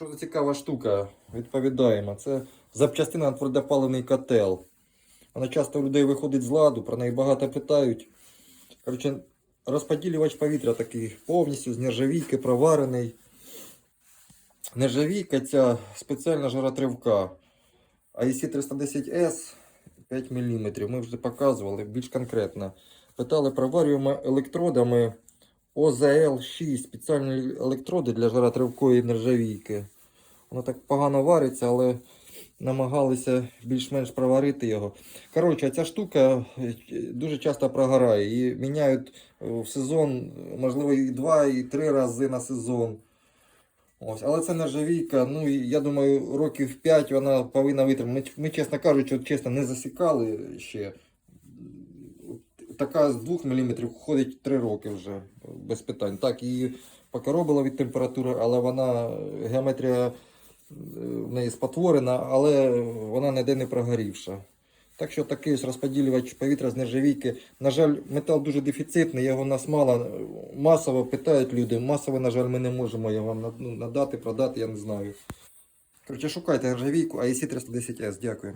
Що за цікава штука? Відповідаємо. Це запчастина на твердопаливний котел. Вона часто у людей виходить з ладу, про неї багато питають. Коротше, розподілювач повітря такий повністю з нержавійки проварений. Нержавійка ця спеціальна жаротривка. IC 310S 5 мм. Ми вже показували більш конкретно. Питали, проварюємо електродами ОЗЛ-6, спеціальні електроди для жаротривкої нержавійки. Воно так погано вариться, але намагалися більш-менш проварити його. Коротше, ця штука е, дуже часто прогорає. Її міняють е, в сезон, можливо, і два, і три рази на сезон. Ось, але це нержавійка, ну я думаю, років 5 вона повинна витримати. Ми, ми, чесно кажучи, от, чесно, не засікали ще. Така з 2 мм ходить 3 роки вже без питань. Так, її покоробила від температури, але вона геометрія е, в неї спотворена, але вона ніде не прогорівша. Так що такий ось розподілювач повітря з нержавійки. На жаль, метал дуже дефіцитний, його нас мало. Масово питають люди. Масово, на жаль, ми не можемо його ну, надати, продати, я не знаю. Коротше, шукайте нержавійку, AEC 310S. Дякую.